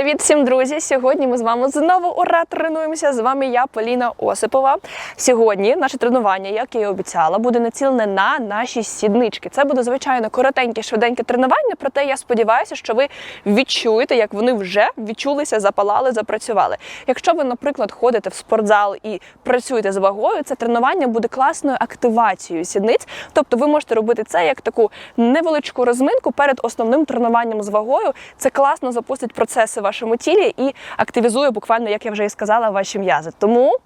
Привіт всім, друзі! Сьогодні ми з вами знову ура тренуємося. З вами я, Поліна Осипова. Сьогодні наше тренування, як я і обіцяла, буде націлене на наші сіднички. Це буде звичайно коротеньке, швиденьке тренування. Проте я сподіваюся, що ви відчуєте, як вони вже відчулися, запалали, запрацювали. Якщо ви, наприклад, ходите в спортзал і працюєте з вагою, це тренування буде класною активацією сідниць. Тобто, ви можете робити це як таку невеличку розминку перед основним тренуванням з вагою. Це класно запустить процеси вашому тілі і активізує буквально, як я вже і сказала, ваші м'язи. Тому.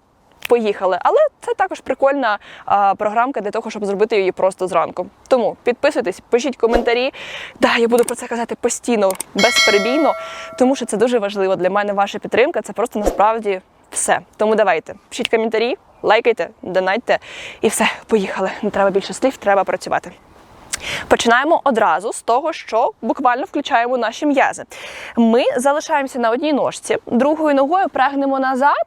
Поїхали, але це також прикольна а, програмка для того, щоб зробити її просто зранку. Тому підписуйтесь, пишіть коментарі. Да, я буду про це казати постійно, безперебійно, тому що це дуже важливо для мене. Ваша підтримка це просто насправді все. Тому давайте пишіть коментарі, лайкайте, донатьте і все, поїхали. Не треба більше слів, треба працювати. Починаємо одразу з того, що буквально включаємо наші м'язи. Ми залишаємося на одній ножці, другою ногою прагнемо назад.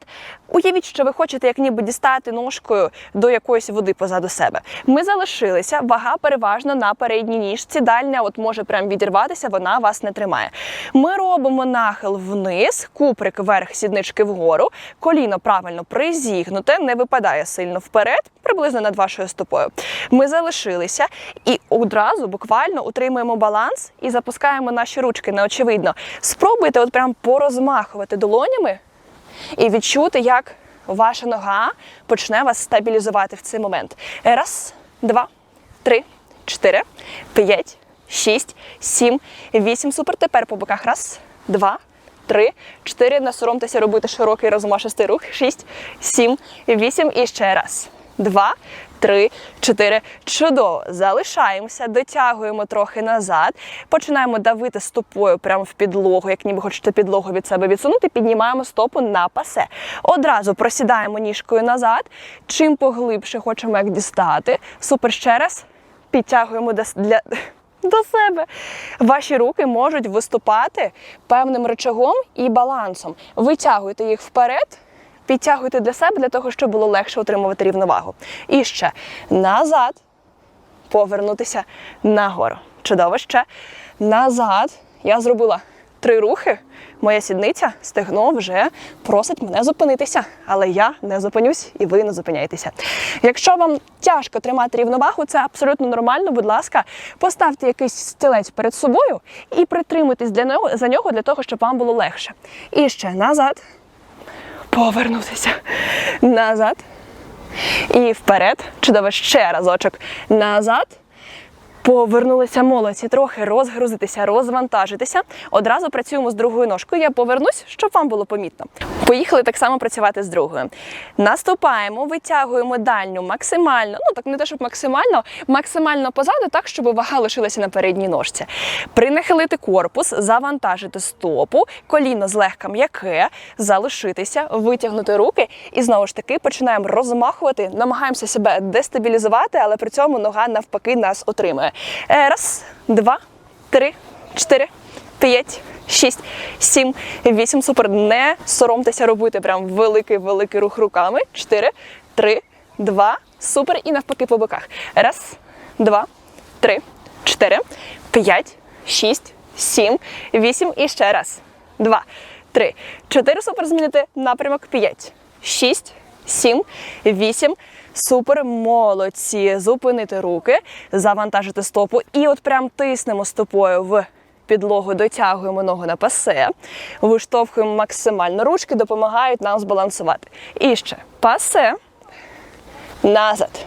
Уявіть, що ви хочете як ніби дістати ножкою до якоїсь води позаду себе. Ми залишилися, вага переважно на передній ніжці. Дальня от може прям відірватися, вона вас не тримає. Ми робимо нахил вниз, куприк вверх, сіднички вгору, коліно правильно призігнуте, не випадає сильно вперед, приблизно над вашою стопою. Ми залишилися і одразу буквально утримуємо баланс і запускаємо наші ручки неочевидно. Спробуйте от прям порозмахувати долонями і відчути, як ваша нога почне вас стабілізувати в цей момент. Раз, два, три, чотири, п'ять, шість, сім, вісім. Супер. Тепер по боках. Раз, два. Три, чотири. Не соромтеся робити широкий розмашистий рух. Шість, сім, вісім. І ще раз. Два, три, чотири. Чудово. Залишаємося, дотягуємо трохи назад. Починаємо давити стопою прямо в підлогу, як ніби хочете підлогу від себе відсунути. Піднімаємо стопу на пасе. Одразу просідаємо ніжкою назад. Чим поглибше хочемо як дістати. Супер ще раз. Підтягуємо для, до себе. Ваші руки можуть виступати певним рычагом і балансом. Витягуйте їх вперед. Підтягуйте для себе для того, щоб було легше отримувати рівновагу. І ще назад повернутися нагору. Чудово ще назад. Я зробила три рухи. Моя сідниця стегно вже просить мене зупинитися, але я не зупинюсь і ви не зупиняєтеся. Якщо вам тяжко тримати рівновагу, це абсолютно нормально. Будь ласка, поставте якийсь стілець перед собою і притримуйтесь для нього за нього для того, щоб вам було легше. І ще назад повернутися назад. І вперед. Чудово, ще разочок. Назад. Повернулися молодці, трохи розгрузитися, розвантажитися. Одразу працюємо з другою ножкою. Я повернусь, щоб вам було помітно. Поїхали так само працювати з другою. Наступаємо, витягуємо дальню максимально, ну так не те, щоб максимально, максимально позаду, так, щоб вага лишилася на передній ножці. Принахилити корпус, завантажити стопу, коліно злегка м'яке, залишитися, витягнути руки і знову ж таки починаємо розмахувати, намагаємося себе дестабілізувати, але при цьому нога навпаки нас отримує. Е, Раз, два, три, чотири, п'ять, шість, сім, вісім. Супер. Не соромтеся робити прям великий-великий рух руками. Чотири, три, два. Супер. І навпаки по боках. Раз, два, три, чотири, п'ять, шість, сім, вісім. І ще раз. Два, три, чотири. Супер. Змінити напрямок. П'ять, шість, сім, вісім. Супер, молодці. Зупинити руки, завантажити стопу і от прям тиснемо стопою в підлогу, дотягуємо ногу на пасе, виштовхуємо максимально. Ручки допомагають нам збалансувати. І ще пасе, назад.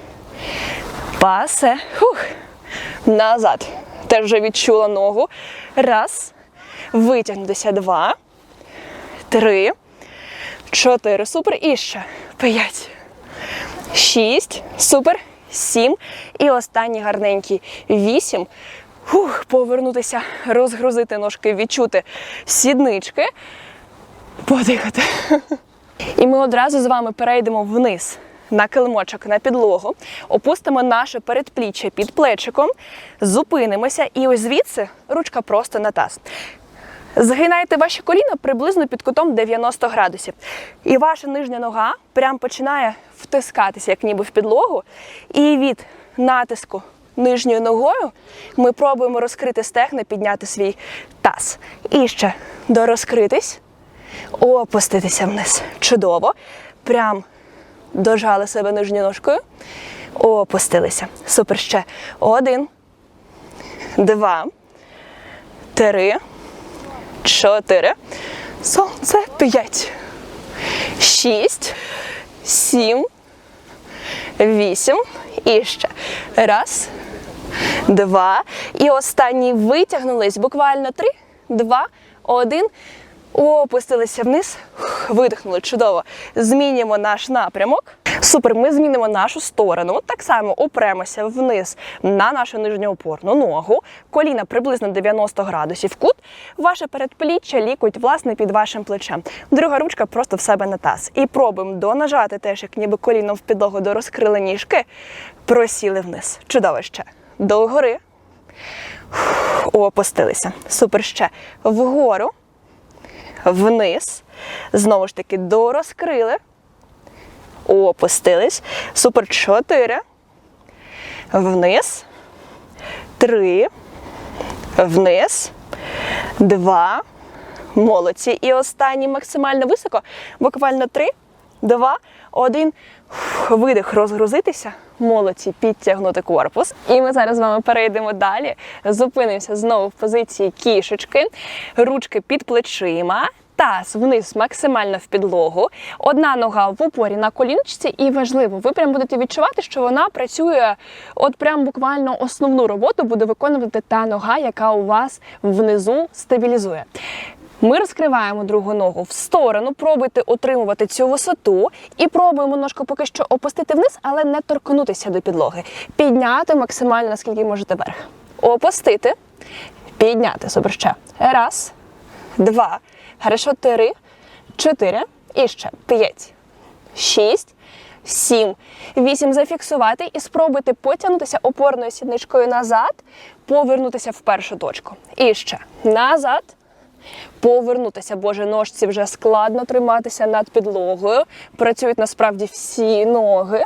Пасе. Хух. Назад. Теж вже відчула ногу. Раз. Витягнутися. Два. Три. Чотири. Супер. І ще. П'ять. Шість. Супер. Сім. І останній гарненький. Вісім. Фух, повернутися, розгрузити ножки, відчути сіднички, подихати. І ми одразу з вами перейдемо вниз на килимочок на підлогу, опустимо наше передпліччя під плечиком, зупинимося, і ось звідси ручка просто на таз. Згинайте ваші коліна приблизно під кутом 90 градусів. І ваша нижня нога прям починає втискатися, як ніби в підлогу. І від натиску нижньою ногою ми пробуємо розкрити стегна, підняти свій таз. І ще дорозкритись, опуститися вниз. Чудово. Прям дожали себе нижньою ножкою. Опустилися. Супер ще. Один, два, три, чотири. Сонце п'ять. Шість, сім, вісім. І ще. Раз, два. І останній витягнулись. Буквально три, два, один. Опустилися вниз, видихнули. Чудово. Змінюємо наш напрямок. Супер, ми змінимо нашу сторону. Так само опремося вниз на нашу нижньоопорну ногу. Коліна приблизно 90 градусів кут. Ваше передпліччя, лікуть, власне, під вашим плечем. Друга ручка просто в себе на таз. І пробуємо донажати теж, як ніби коліном в підлогу до розкрили ніжки. Просіли вниз. Чудово ще. До гори. Опустилися. Супер ще. Вгору вниз. Знову ж таки, дорозкрили. Опустились. Супер. Чотири. Вниз. Три. Вниз. Два. Молодці. І останній максимально високо. Буквально три, два, один. Видих, розгрузитися. Молодці, підтягнути корпус. І ми зараз з вами перейдемо далі. Зупинимося знову в позиції кішечки, ручки під плечима. Таз вниз максимально в підлогу, одна нога в упорі на коліночці, і важливо, ви прям будете відчувати, що вона працює, от прям буквально основну роботу буде виконувати та нога, яка у вас внизу стабілізує. Ми розкриваємо другу ногу в сторону, пробуйте отримувати цю висоту і пробуємо ножку поки що опустити вниз, але не торкнутися до підлоги. Підняти максимально, наскільки можете вверх. Опустити, підняти. Супер ще. Раз, два, хорошо, три, чотири. І ще п'ять, шість, сім, вісім. Зафіксувати і спробуйте потягнутися опорною сідничкою назад, повернутися в першу точку. І ще назад повернутися. Боже, ножці вже складно триматися над підлогою. Працюють насправді всі ноги.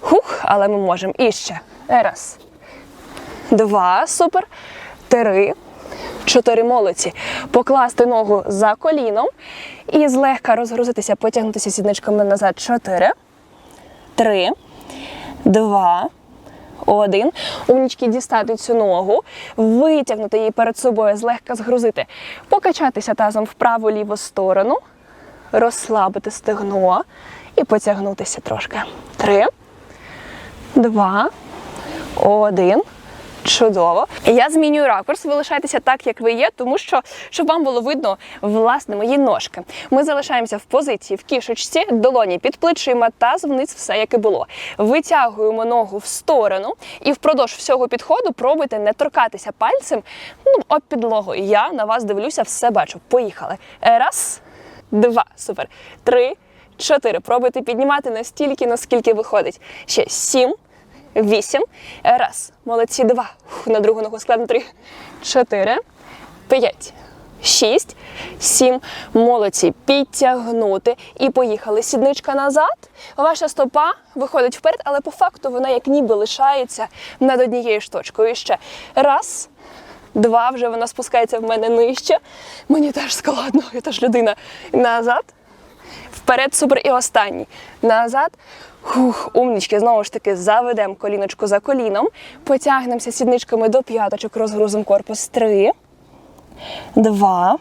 Хух, але ми можемо. І ще. Раз. Два. Супер. Три. Чотири молодці. Покласти ногу за коліном і злегка розгрузитися, потягнутися сідничками назад. Чотири. Три. Два. Один. Умнічки дістати цю ногу, витягнути її перед собою, злегка згрузити, покачатися тазом в праву ліву сторону, розслабити стегно і потягнутися трошки. Три, два, один. Чудово. Я змінюю ракурс, ви лишайтеся так, як ви є, тому що щоб вам було видно власне мої ножки. Ми залишаємося в позиції в кішечці, долоні під плечима, таз вниз, все як і було. Витягуємо ногу в сторону і впродовж всього підходу пробуйте не торкатися пальцем ну, об підлогу. Я на вас дивлюся, все бачу. Поїхали. Раз, два, супер. Три, чотири. Пробуйте піднімати настільки, наскільки виходить. Ще сім. Вісім. Раз. Молодці. Два. Фух, на другу ногу складно. Три. Чотири. П'ять. Шість. Сім. Молодці. Підтягнути. І поїхали. Сідничка назад. Ваша стопа виходить вперед, але по факту вона як ніби лишається над однією ж. І ще. Раз. Два. Вже вона спускається в мене нижче. Мені теж складно. Я теж людина. Назад. Вперед, супер. І останній. Назад. Хух, умнічки, знову ж таки, заведемо коліночку за коліном, потягнемося сідничками до п'яточок, розгрузимо корпус. Три, два,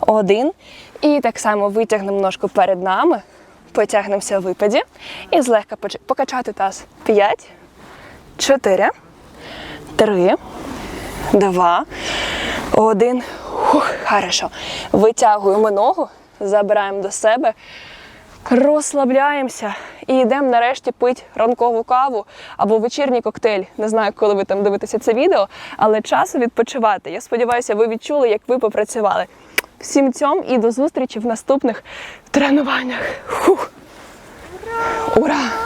один. І так само витягнемо ножку перед нами, потягнемося в випаді і злегка покачати таз. П'ять, чотири, три, два, один. Хух, хорошо. Витягуємо ногу, забираємо до себе. Розслабляємося і йдемо нарешті пити ранкову каву або вечірній коктейль. Не знаю, коли ви там дивитеся це відео, але часу відпочивати. Я сподіваюся, ви відчули, як ви попрацювали. Всім цьом і до зустрічі в наступних тренуваннях. Фух. Ура!